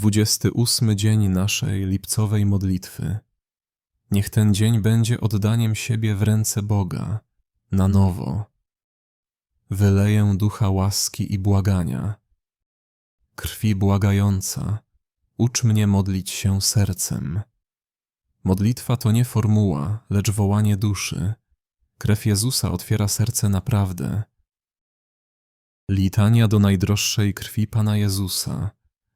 28 dzień naszej lipcowej modlitwy. Niech ten dzień będzie oddaniem siebie w ręce Boga, na nowo. Wyleję ducha łaski i błagania. Krwi błagająca, ucz mnie modlić się sercem. Modlitwa to nie formuła, lecz wołanie duszy. Krew Jezusa otwiera serce naprawdę. Litania do najdroższej krwi Pana Jezusa,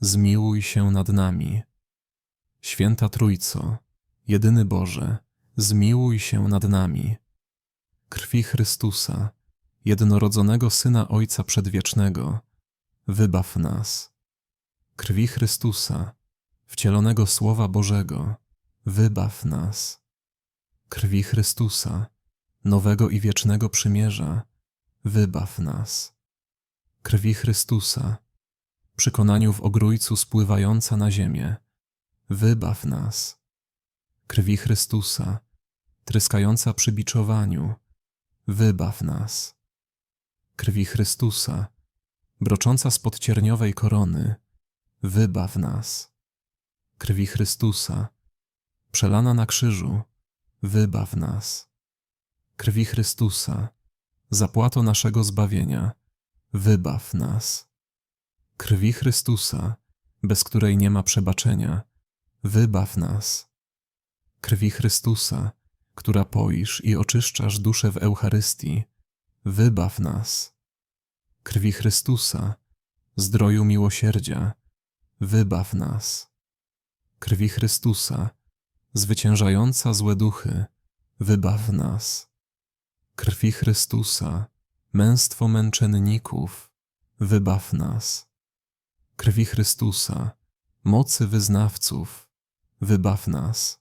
zmiłuj się nad nami. Święta Trójco, jedyny Boże, zmiłuj się nad nami. Krwi Chrystusa, jednorodzonego Syna Ojca Przedwiecznego, wybaw nas. Krwi Chrystusa, wcielonego Słowa Bożego, wybaw nas. Krwi Chrystusa, nowego i wiecznego przymierza, wybaw nas. Krwi Chrystusa, przekonaniu w ogrójcu spływająca na ziemię, wybaw nas. Krwi Chrystusa, tryskająca przy biczowaniu, wybaw nas. Krwi Chrystusa, brocząca spod cierniowej korony, wybaw nas. Krwi Chrystusa, przelana na krzyżu, wybaw nas. Krwi Chrystusa, zapłato naszego zbawienia, wybaw nas. Krwi Chrystusa, bez której nie ma przebaczenia, wybaw nas. Krwi Chrystusa, która poisz i oczyszczasz duszę w Eucharystii, wybaw nas. Krwi Chrystusa, zdroju miłosierdzia, wybaw nas. Krwi Chrystusa, zwyciężająca złe duchy, wybaw nas. Krwi Chrystusa, męstwo męczenników, wybaw nas. Krwi Chrystusa, mocy wyznawców, wybaw nas.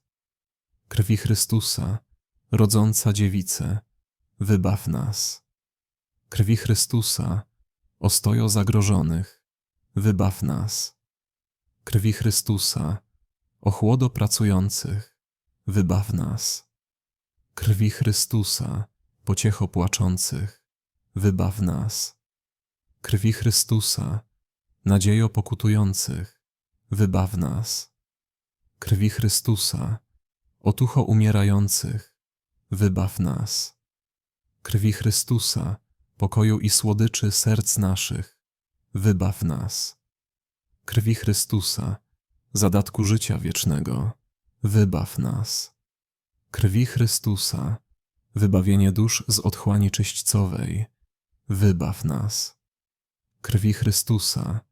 Krwi Chrystusa, rodząca dziewice, wybaw nas. Krwi Chrystusa, ostojo zagrożonych, wybaw nas. Krwi Chrystusa, ochłodo pracujących, wybaw nas. Krwi Chrystusa, pociecho płaczących, wybaw nas. Krwi Chrystusa, nadziejo pokutujących, wybaw nas. Krwi Chrystusa, otucho umierających, wybaw nas. Krwi Chrystusa, pokoju i słodyczy serc naszych, wybaw nas. Krwi Chrystusa, zadatku życia wiecznego, wybaw nas. Krwi Chrystusa, wybawienie dusz z otchłani czyśćcowej, wybaw nas. Krwi Chrystusa,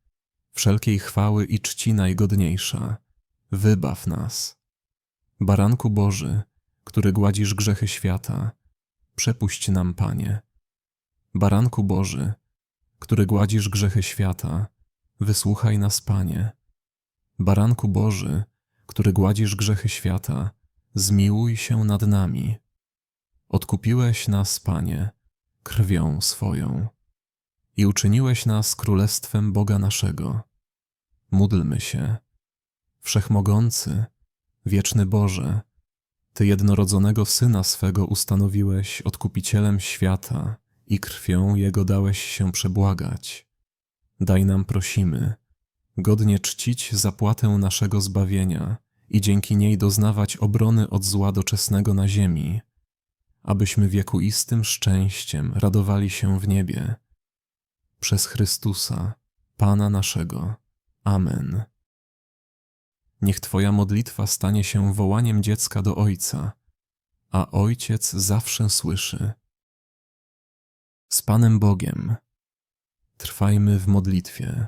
wszelkiej chwały i czci najgodniejsza, wybaw nas. Baranku Boży, który gładzisz grzechy świata, przepuść nam, Panie. Baranku Boży, który gładzisz grzechy świata, wysłuchaj nas, Panie. Baranku Boży, który gładzisz grzechy świata, zmiłuj się nad nami. Odkupiłeś nas, Panie, krwią swoją i uczyniłeś nas królestwem Boga naszego. Módlmy się. Wszechmogący, wieczny Boże, Ty jednorodzonego Syna swego ustanowiłeś odkupicielem świata i krwią Jego dałeś się przebłagać. Daj nam, prosimy, godnie czcić zapłatę naszego zbawienia i dzięki niej doznawać obrony od zła doczesnego na ziemi, abyśmy wiekuistym szczęściem radowali się w niebie. Przez Chrystusa, Pana naszego. Amen. Niech Twoja modlitwa stanie się wołaniem dziecka do Ojca, a Ojciec zawsze słyszy. Z Panem Bogiem trwajmy w modlitwie.